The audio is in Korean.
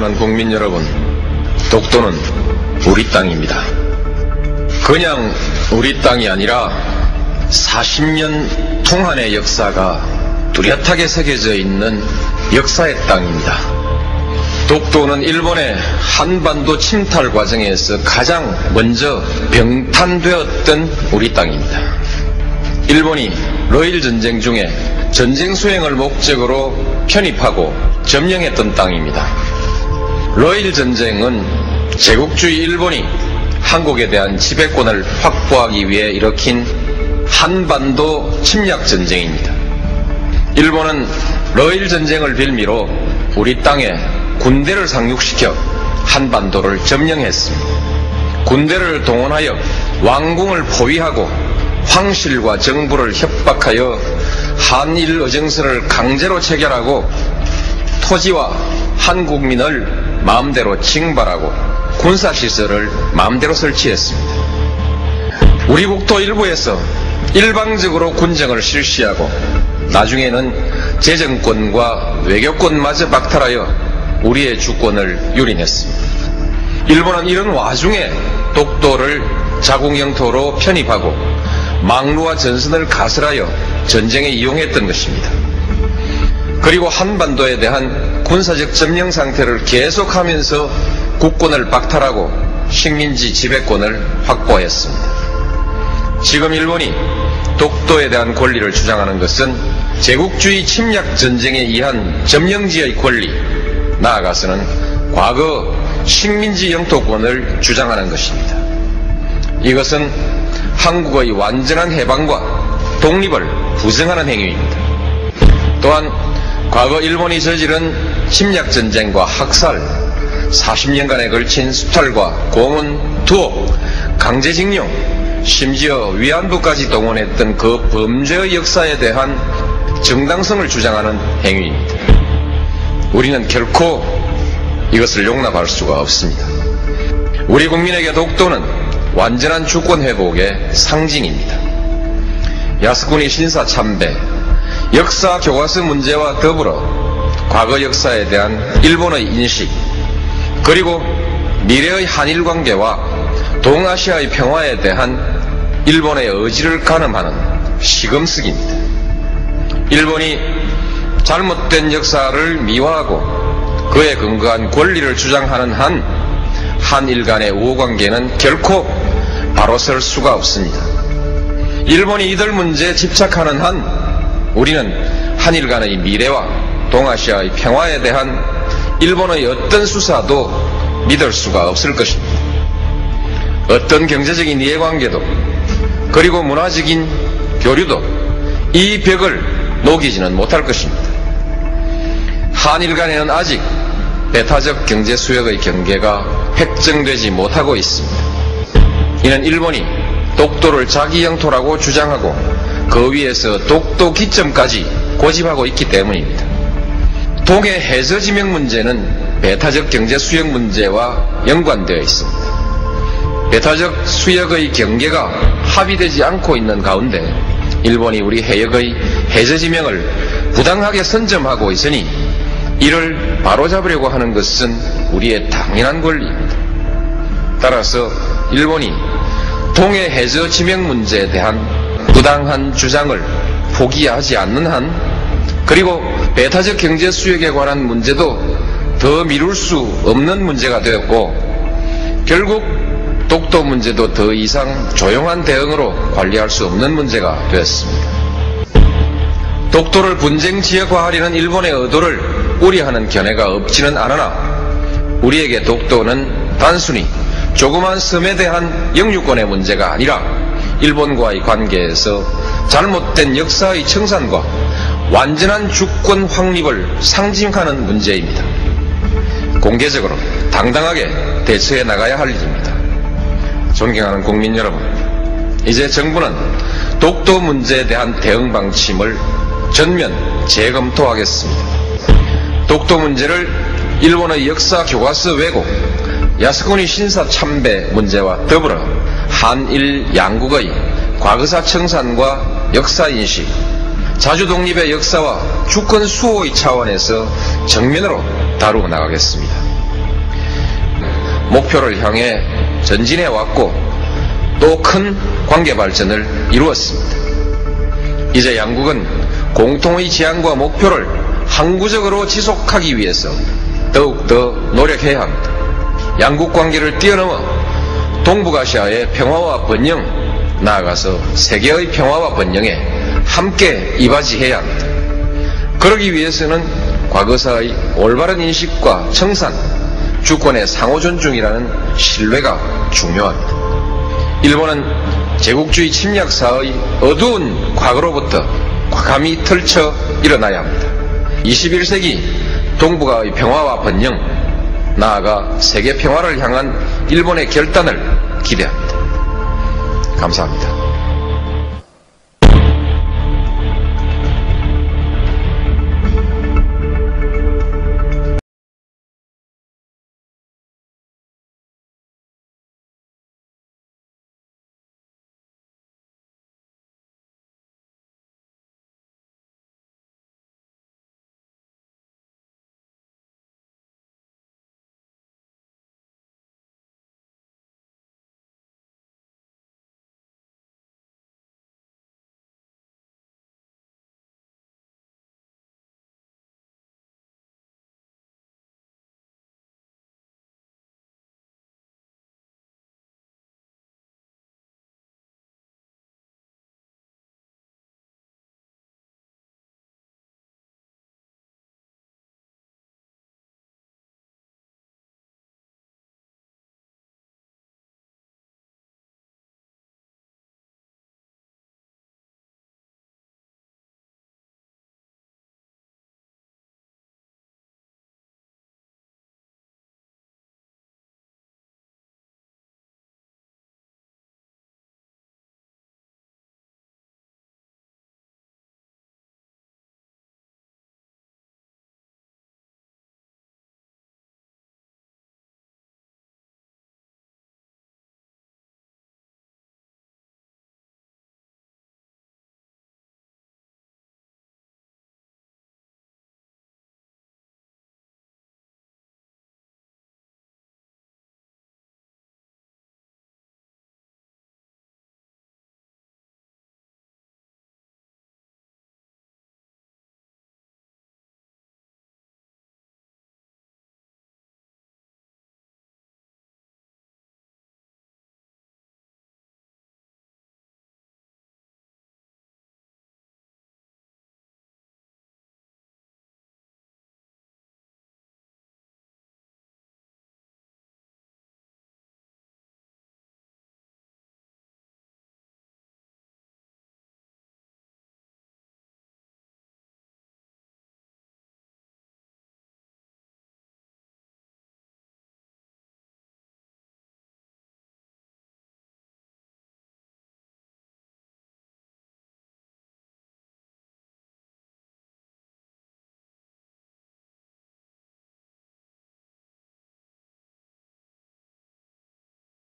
존경하는 국민 여러분, 독도는 우리 땅입니다. 그냥 우리 땅이 아니라 40년 통한의 역사가 뚜렷하게 새겨져 있는 역사의 땅입니다. 독도는 일본의 한반도 침탈 과정에서 가장 먼저 병탄되었던 우리 땅입니다. 일본이 러일 전쟁 중에 전쟁 수행을 목적으로 편입하고 점령했던 땅입니다. 러일 전쟁은 제국주의 일본이 한국에 대한 지배권을 확보하기 위해 일으킨 한반도 침략 전쟁입니다. 일본은 러일 전쟁을 빌미로 우리 땅에 군대를 상륙시켜 한반도를 점령했습니다. 군대를 동원하여 왕궁을 포위하고 황실과 정부를 협박하여 한일 의정서를 강제로 체결하고 토지와 한국민을 마음대로 징발하고 군사시설을 마음대로 설치했습니다. 우리 국토 일부에서 일방적으로 군정을 실시하고 나중에는 재정권과 외교권마저 박탈하여 우리의 주권을 유린했습니다. 일본은 이런 와중에 독도를 자국 영토로 편입하고 망루와 전선을 가설하여 전쟁에 이용했던 것입니다. 그리고 한반도에 대한 군사적 점령 상태를 계속하면서 국권을 박탈하고 식민지 지배권을 확보했습니다. 지금 일본이 독도에 대한 권리를 주장하는 것은 제국주의 침략 전쟁에 의한 점령지의 권리, 나아가서는 과거 식민지 영토권을 주장하는 것입니다. 이것은 한국의 완전한 해방과 독립을 부정하는 행위입니다. 또한 과거 일본이 저지른 침략 전쟁과 학살, 40년간에 걸친 수탈과 고문, 투옥, 강제징용, 심지어 위안부까지 동원했던 그 범죄의 역사에 대한 정당성을 주장하는 행위입니다. 우리는 결코 이것을 용납할 수가 없습니다. 우리 국민에게 독도는 완전한 주권 회복의 상징입니다. 야스쿠니 신사 참배, 역사 교과서 문제와 더불어 과거 역사에 대한 일본의 인식, 그리고 미래의 한일 관계와 동아시아의 평화에 대한 일본의 의지를 가늠하는 시금석입니다. 일본이 잘못된 역사를 미화하고 그에 근거한 권리를 주장하는 한 한일 간의 우호관계는 결코 바로 설 수가 없습니다. 일본이 이들 문제에 집착하는 한 우리는 한일 간의 미래와 동아시아의 평화에 대한 일본의 어떤 수사도 믿을 수가 없을 것입니다. 어떤 경제적인 이해관계도 그리고 문화적인 교류도 이 벽을 녹이지는 못할 것입니다. 한일 간에는 아직 배타적 경제 수역의 경계가 획정되지 못하고 있습니다. 이는 일본이 독도를 자기 영토라고 주장하고 그 위에서 독도 기점까지 고집하고 있기 때문입니다. 동해 해저 지명 문제는 배타적 경제 수역 문제와 연관되어 있습니다. 배타적 수역의 경계가 합의되지 않고 있는 가운데 일본이 우리 해역의 해저 지명을 부당하게 선점하고 있으니 이를 바로잡으려고 하는 것은 우리의 당연한 권리입니다. 따라서 일본이 동해 해저 지명 문제에 대한 부당한 주장을 포기하지 않는 한 그리고 배타적 경제 수역에 관한 문제도 더 미룰 수 없는 문제가 되었고 결국 독도 문제도 더 이상 조용한 대응으로 관리할 수 없는 문제가 되었습니다. 독도를 분쟁 지역화하려는 일본의 의도를 우려하는 견해가 없지는 않으나 우리에게 독도는 단순히 조그만 섬에 대한 영유권의 문제가 아니라 일본과의 관계에서 잘못된 역사의 청산과 완전한 주권 확립을 상징하는 문제입니다. 공개적으로 당당하게 대처해 나가야 할 일입니다. 존경하는 국민 여러분, 이제 정부는 독도 문제에 대한 대응 방침을 전면 재검토하겠습니다. 독도 문제를 일본의 역사 교과서 왜곡, 야스쿠니 신사 참배 문제와 더불어 한일 양국의 과거사 청산과 역사 인식, 자주 독립의 역사와 주권 수호의 차원에서 정면으로 다루어 나가겠습니다. 목표를 향해 전진해 왔고 또 큰 관계 발전을 이루었습니다. 이제 양국은 공통의 지향과 목표를 항구적으로 지속하기 위해서 더욱더 노력해야 합니다. 양국 관계를 뛰어넘어 동북아시아의 평화와 번영, 나아가서 세계의 평화와 번영에 함께 이바지해야 합니다. 그러기 위해서는 과거사의 올바른 인식과 청산, 주권의 상호 존중이라는 신뢰가 중요합니다. 일본은 제국주의 침략사의 어두운 과거로부터 과감히 털쳐 일어나야 합니다. 21세기 동북아의 평화와 번영, 나아가 세계 평화를 향한 일본의 결단을 기대합니다. 감사합니다.